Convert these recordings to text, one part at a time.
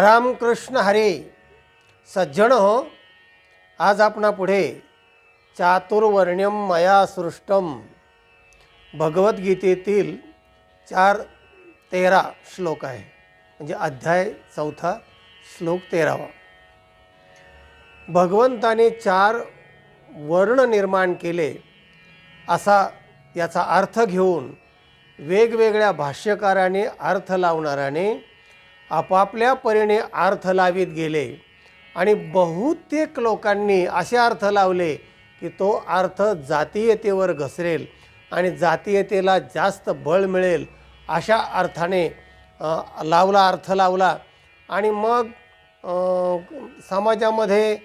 रामकृष्ण हरे. सज्जन हो. आज आपणापुढे चातुर्वर्ण्यम मया सृष्टम. भगवद्गीतेतील चार तेरा श्लोक आहे. म्हणजे अध्याय चौथा श्लोक तेरावा. भगवंताने चार वर्ण निर्माण केले. असा याचा अर्थ घेऊन वेगवेगळ्या भाष्यकाराने अर्थ लावणाऱ्याने आपापल्या परीने अर्थ लावित गेले. आणि बहुतेक लोकांनी असे अर्थ लावले की तो अर्थ जातीयतेवर घसरेल आणि जातीयतेला जास्त बळ मिळेल अशा अर्थाने लावला अर्थ लावला. आणि मग समाजामध्ये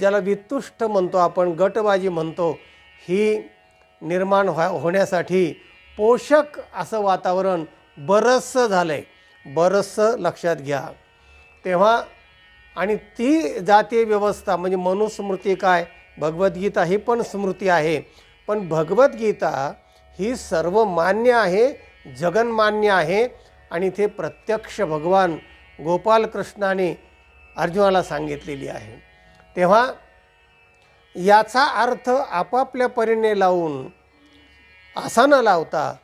ज्याला वितुष्ट म्हणतो आपण गटबाजी म्हणतो ही निर्माण व्हा होण्यासाठी पोषक असं वातावरण बरंचसं झालं आहे बरंचसं लक्षात घ्या. तेव्हा आणि ती जातीय व्यवस्था म्हणजे मनुस्मृती काय? भगवद्गीता ही पण स्मृती आहे. पण भगवद्गीता ही सर्व मान्य आहे जगनमान्य आहे आणि ते प्रत्यक्ष भगवान गोपालकृष्णाने अर्जुनाला सांगितलेली आहे. तेव्हा याचा अर्थ आपापल्या परीने लावून असा न लावता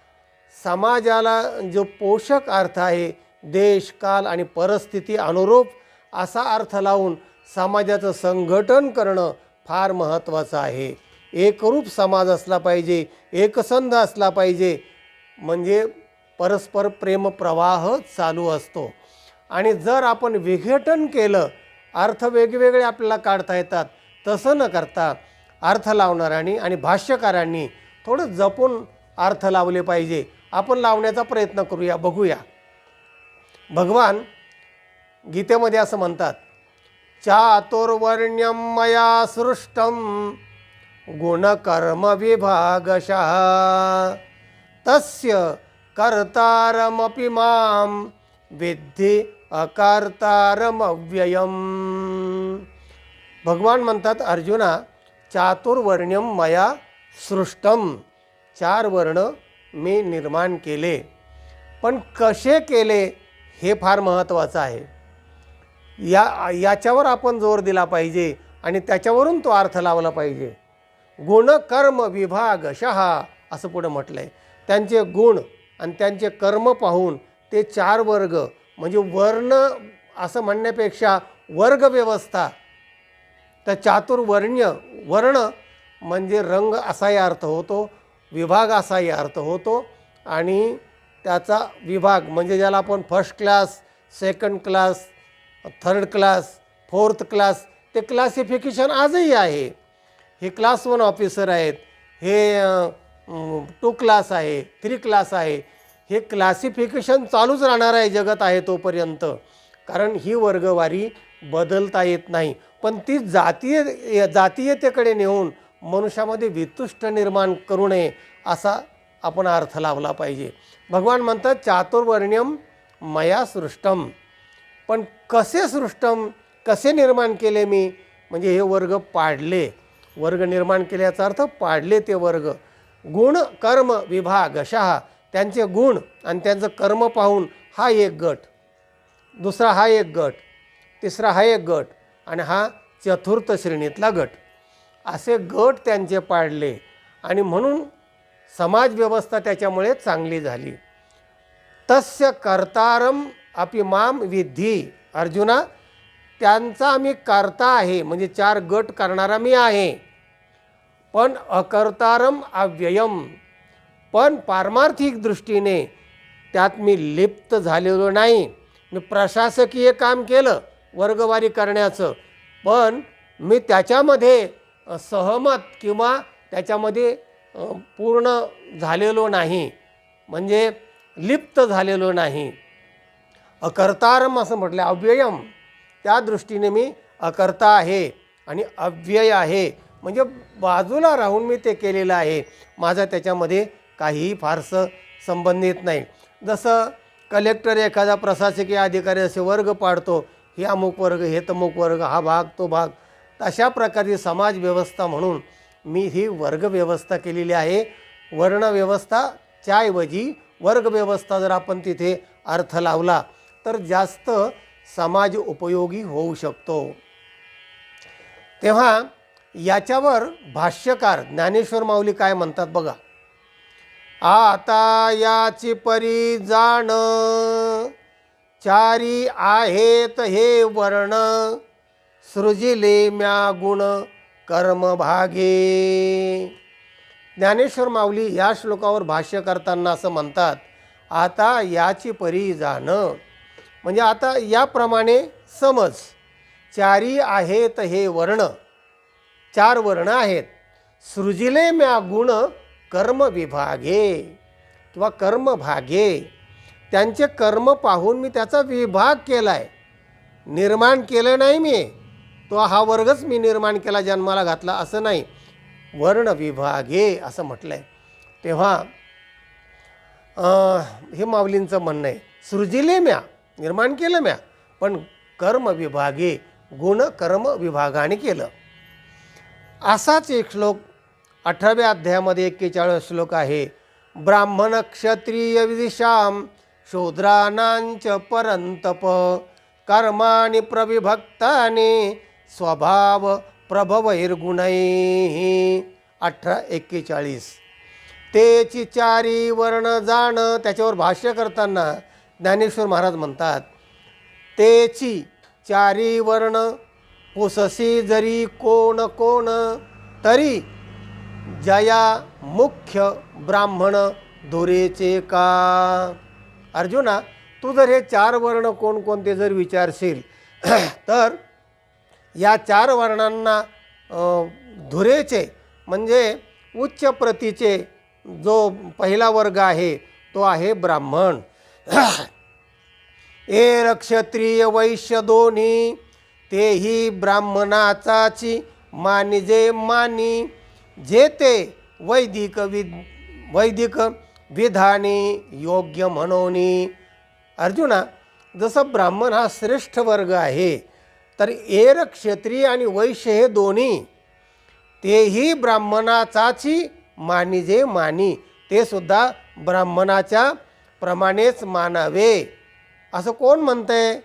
समाजाला जो पोषक अर्थ आहे देश काल आणि परिस्थिती अनुरूप असा अर्थ लावून समाजाचं संघटन करणं फार महत्त्वाचं आहे. एकरूप समाज असला पाहिजे एकसंध असला पाहिजे म्हणजे परस्पर प्रेम प्रवाह चालू असतो. आणि जर आपण विघटन केलं अर्थ वेगवेगळे आपल्याला काढता येतात तसं न करता अर्थ लावणाऱ्यांनी आणि भाष्यकारांनी थोडं जपून अर्थ लावले पाहिजे. आपण लावण्याचा प्रयत्न करूया बघूया. भगवान गीतेमध्ये असं म्हणतात चातुर्वर्ण्यम मया सृष्टम गुणकर्म विभागशः तस्य कर्तारमपि मां विद्धी अकार्तारमव्ययम। भगवान म्हणतात अर्जुना चातुर्वर्ण्यम मया सृष्टम चार वर्ण मी निर्माण केले पण कसे केले हे फार महत्त्वाचं आहे. या याच्यावर आपण जोर दिला पाहिजे आणि त्याच्यावरून तो अर्थ लावला पाहिजे. गुण कर्म विभाग शहा असं पुढं म्हटलं आहे त्यांचे गुण आणि त्यांचे कर्म पाहून ते चार वर्ग म्हणजे वर्ण असं म्हणण्यापेक्षा वर्ग व्यवस्था तर चातुर्वर्ण्य वर्ण म्हणजे रंग असाही अर्थ होतो विभाग असाही अर्थ होतो आणि त्याचा विभाग म्हणजे ज्याला आपण first class second class third class fourth class ते क्लासिफिकेशन आजही आहे. हे क्लास वन ऑफिसर आहेत हे टू क्लास आहे थ्री क्लास आहे. हे क्लासिफिकेशन चालूच राहणार आहे जगत आहे तोपर्यंत. कारण ही वर्गवारी बदलता येत नाही. पण ती जातीय जातीयतेकडे नेऊन मनुष्यामध्ये वितुष्ट निर्माण करू नये असा आपण अर्थ लावला पाहिजे. भगवान म्हणतात चातुर्वर्ण्यम मया सृष्टम पण कसे सृष्टम कसे निर्माण केले मी? म्हणजे हे वर्ग पाडले. वर्ग निर्माण केल्याचा अर्थ पाडले ते वर्ग. गुण कर्म विभाग अशा त्यांचे गुण आणि त्यांचं कर्म पाहून हा एक गट. दुसरा हा एक गट. तिसरा हा एक गट. आणि हा चतुर्थ श्रेणीतला गट. असे गट त्यांचे पाडले. आणि म्हणून समाजव्यवस्था त्याच्यामुळे चांगली झाली. तस्य कर्तारम अपि माम विद्धी. अर्जुना त्यांचा मी कर्ता आहे म्हणजे चार गट करणारा मी आहे. पण अकर्तारम अव्ययम. पण पारमार्थिक दृष्टीने त्यात मी लिप्त झालेलो नाही. मी प्रशासकीय काम केलं वर्गवारी करण्याचं. पण मी त्याच्यामध्ये सहमत किंवा त्याच्यामध्ये पूर्ण झालेलो नाही. म्हणजे लिप्त झालेलो नाही. अकर्तारम असं म्हटलं अव्ययम. त्या दृष्टीने मी अकर्ता आहे आणि अव्यय आहे. म्हणजे बाजूला राहून मी ते केलेलं आहे. माझा त्याच्यामध्ये काहीही फारसं संबंधित नाही. जसं कलेक्टर एखादा प्रशासकीय अधिकारी असे वर्ग पाडतो हे अमुक वर्ग हे तमुक वर्ग हा भाग तो भाग अशा प्रकारची समाज व्यवस्था म्हणून मी ही वर्गव्यवस्था केलेली आहे. वर्णव्यवस्था त्याऐवजी वर्गव्यवस्था वर्ग व्यवस्था जर आपण तिथे अर्थ लावला तर जास्त समाज उपयोगी होऊ शकतो. तेव्हा याच्यावर भाष्यकार ज्ञानेश्वर माऊली काय म्हणतात बघा? आता याची परी जाण चारी आहेत हे वर्ण सृजिले म्या गुण. कर्म भागे ज्ञानेश्वर माऊली या श्लोकावर भाष्य करताना असं म्हणतात आता याची परी जाणं. म्हणजे आता याप्रमाणे समज चारी आहेत हे वर्ण चार वर्ण आहेत. सृजिले म्या गुण कर्म विभागे किंवा कर्म भागे त्यांचे कर्म पाहून मी त्याचा विभाग केला आहे निर्माण केलं नाही मी. तो हा वर्गच मी निर्माण केला जन्माला घातला असं नाही. वर्ण विभागे असं म्हटलं आहे तेव्हा हे माऊलींचं म्हणणं आहे सृजिले म्या निर्माण केलं म्या पण कर्म विभागे गुण कर्म विभागाने केलं. असाच एक श्लोक अठराव्या अध्यायामध्ये एक्केचाळीस श्लोक आहे ब्राह्मण क्षत्रिय विदिशाम शूद्राणांच परंतप कर्माणि प्रविभक्ताने स्वभाव प्रभवैर्गुणै. अठरा एक्केचाळीस. तेची चारी वर्ण जाण त्याच्यावर भाष्य करताना ज्ञानेश्वर महाराज म्हणतात तेची चारी वर्ण पुससी जरी कोण कोण तरी जया मुख्य ब्राह्मण दुरेचे का? अर्जुना तू जर हे चार वर्ण कोणकोणते जर विचारशील तर या चार वर्णांना धुरेचे म्हणजे उच्च प्रतीचे जो पहिला वर्ग आहे तो आहे ब्राह्मण. एर क्षत्रिय वैश्य दोन्ही तेही ब्राह्मणाचाची मानिजे मानी. जे ते वैदिक विद वैदिक विधानी योग्य म्हणोनी. अर्जुना जसं ब्राह्मण हा श्रेष्ठ वर्ग आहे तर एर क्षत्रिय आणि वैश्य हे दोन्ही तेही ब्राह्मणाचाची मानिजे मानी ते सुद्धा ब्राह्मणाच्या प्रमाणेच मानावे. असं कोण म्हणते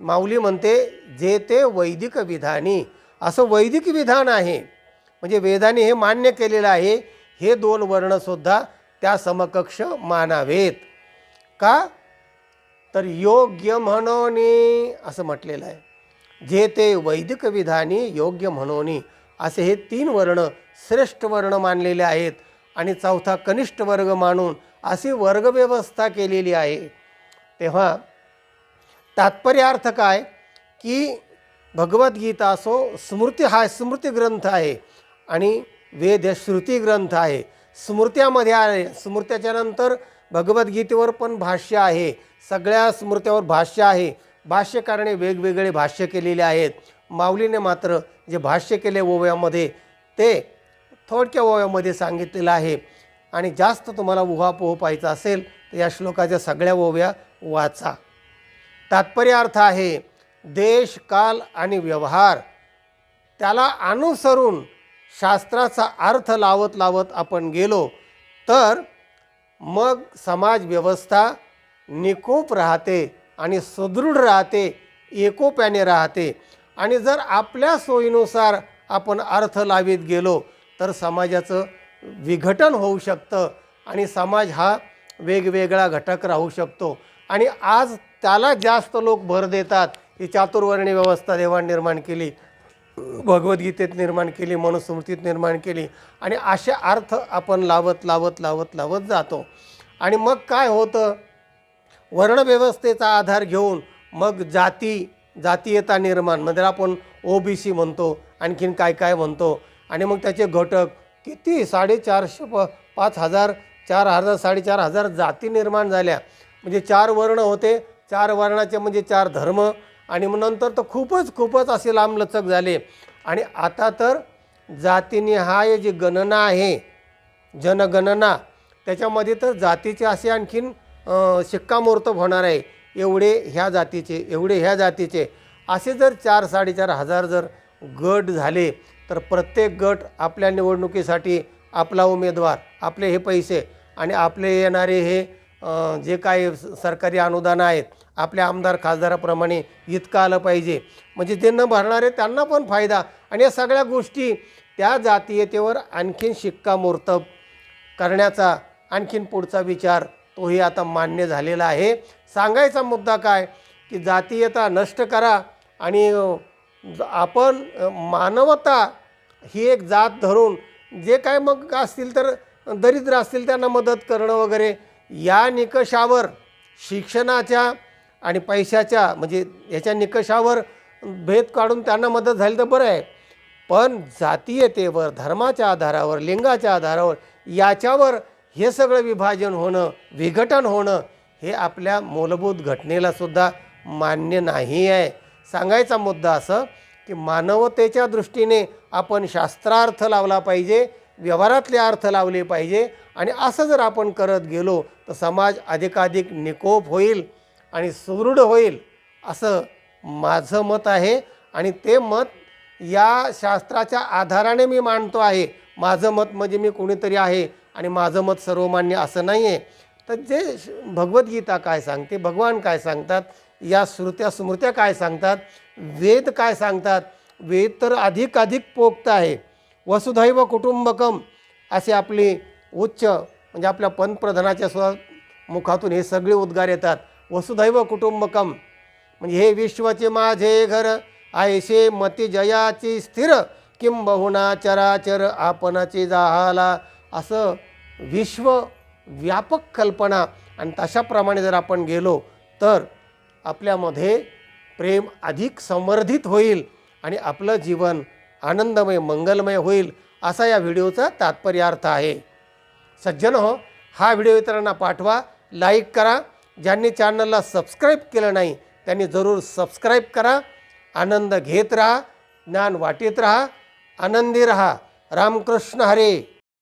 माऊली म्हणते जे ते वैदिक विधानी. असं वैदिक विधान आहे. म्हणजे वेदाने हे मान्य केलेलं आहे. हे दोन वर्णसुद्धा त्या समकक्ष मानावेत. का? तर योग्य म्हणून असं म्हटलेलं आहे. जे ते वैदिक विधानी योग्य म्हणून असे हे तीन वर्ण श्रेष्ठ वर्ण मानलेले आहेत आणि चौथा कनिष्ठ वर्ग मानून अशी वर्गव्यवस्था केलेली आहे. तेव्हा तात्पर्य अर्थ काय? की भगवद्गीता असो स्मृती हा स्मृती ग्रंथ आहे आणि वेद हे श्रुती ग्रंथ आहे. स्मृत्यामध्ये आहे. स्मृत्याच्या नंतर भगवद्गीतेवर पण भाष्य आहे. सगळ्या स्मृत्यावर भाष्य आहे. भाष्यकाराने वेगवेगळे भाष्य केलेले आहेत. माऊलीने मात्र जे भाष्य केले ओव्यामध्ये ते थोडक्या ओव्यामध्ये सांगितलेलं आहे. आणि जास्त तुम्हाला उहापोह पाहायचा असेल तर या श्लोकाच्या सगळ्या ओव्या वाचा. तात्पर्य अर्थ आहे देश काल आणि व्यवहार त्याला अनुसरून शास्त्राचा अर्थ लावत लावत आपण गेलो तर मग समाज व्यवस्था निकोप राहते. आणि सुदृढ राहते एकोप्याने राहते. आणि जर आपल्या सोयीनुसार आपण अर्थ लावित गेलो तर समाजाचं विघटन होऊ शकतं आणि समाज हा वेगवेगळा घटक राहू शकतो. आणि आज त्याला जास्त लोक भर देतात. ही चातुर्वर्णी व्यवस्था देवाण निर्माण केली भगवद्गीतेत निर्माण केली मनुस्मृतीत निर्माण केली आणि असे अर्थ आपण लावत लावत लावत लावत जातो. आणि मग काय होतं? वर्णव्यवस्थेचा आधार घेऊन मग जाती जातीयता निर्माण म्हणजे आपण ओ बी सी म्हणतो आणखीन काय काय म्हणतो आणि मग त्याचे घटक किती? साडेचारशे प पाच हजार चार हजार साडेचार हजार जाती निर्माण झाल्या. म्हणजे चार वर्ण होते. चार वर्णाचे म्हणजे चार धर्म. आणि मग नंतर तर खूपच खूपच असे लांबलचक झाले. आणि आता तर जातीनिहाय जी गणना आहे जनगणना त्याच्यामध्ये तर जातीचे असे आणखीन शिक्कामोर्तब होणार आहे. एवढे ह्या जातीचे एवढे ह्या जातीचे. असे जर चार साडेचार हजार जर गट झाले तर प्रत्येक गट आपल्या निवडणुकीसाठी आपला उमेदवार आपले हे पैसे आणि आपले येणारे हे जे काही सरकारी अनुदान आहेत आपल्या आमदार खासदाराप्रमाणे इतकं आलं पाहिजे. म्हणजे जे न भरणारे त्यांना पण फायदा. आणि या सगळ्या गोष्टी त्या जातीयतेवर आणखीन शिक्कामोर्तब करण्याचा आणखीन पुढचा विचार तोही आता मान्य झालेला आहे. सांगायचा मुद्दा काय? की जातीयता नष्ट करा आणि आपण मानवता ही एक जात धरून जे काय मग असतील तर दरिद्र असतील त्यांना मदत करणं वगैरे या निकषावर शिक्षणाच्या आणि पैशाच्या म्हणजे याच्या निकषावर भेद काढून त्यांना मदत झाली तर बरं आहे. पण जातीयतेवर धर्माच्या आधारावर लिंगाच्या आधारावर याच्यावर हे सगळं विभाजन होणं विघटन होणं हे आपल्या मूलभूत घटनेलासुद्धा मान्य नाही आहे. सांगायचा मुद्दा असं की मानवतेच्या दृष्टीने आपण शास्त्रार्थ लावला पाहिजे व्यवहारातले अर्थ लावले पाहिजे आणि असं जर आपण करत गेलो तर समाज अधिकाधिक निकोप होईल आणि सुदृढ होईल असं माझं मत आहे. आणि ते मत या शास्त्राच्या आधाराने मी मांडतो आहे. माझं मत म्हणजे मी कोणीतरी आहे. आणि माझं मत सर्वमान्य असं नाही आहे तर जे श- भगवद्गीता काय सांगते भगवान काय सांगतात या श्रुत्या स्मृत्या काय सांगतात वेद काय सांगतात वेद तर अधिक अधिक पोक्त आहे. वसुधैव कुटुंबकम असे आपली उच्च म्हणजे आपल्या पंतप्रधानाच्या स्व मुखातून हे सगळे उद्गार येतात. वसुधैव कुटुंबकम म्हणजे हे विश्वचे माझे घर आयशे मती जयाची स्थिर किंबहुना चराचर आपणाची जाहाला असं विश्व व्यापक कल्पना आणि तशाप्रमाणे जर आपण गेलो तर आपल्यामध्ये प्रेम अधिक संवर्धित होईल आणि आपलं जीवन आनंदमय मंगलमय होईल असा या व्हिडिओचा तात्पर्यार्थ आहे. सज्जन हो हा व्हिडिओ इतरांना पाठवा लाईक करा. ज्यांनी चॅनलला सबस्क्राईब केलं नाही त्यांनी जरूर सबस्क्राईब करा. आनंद घेत राहा ज्ञान वाटीत राहा आनंदी राहा. रामकृष्ण हरे.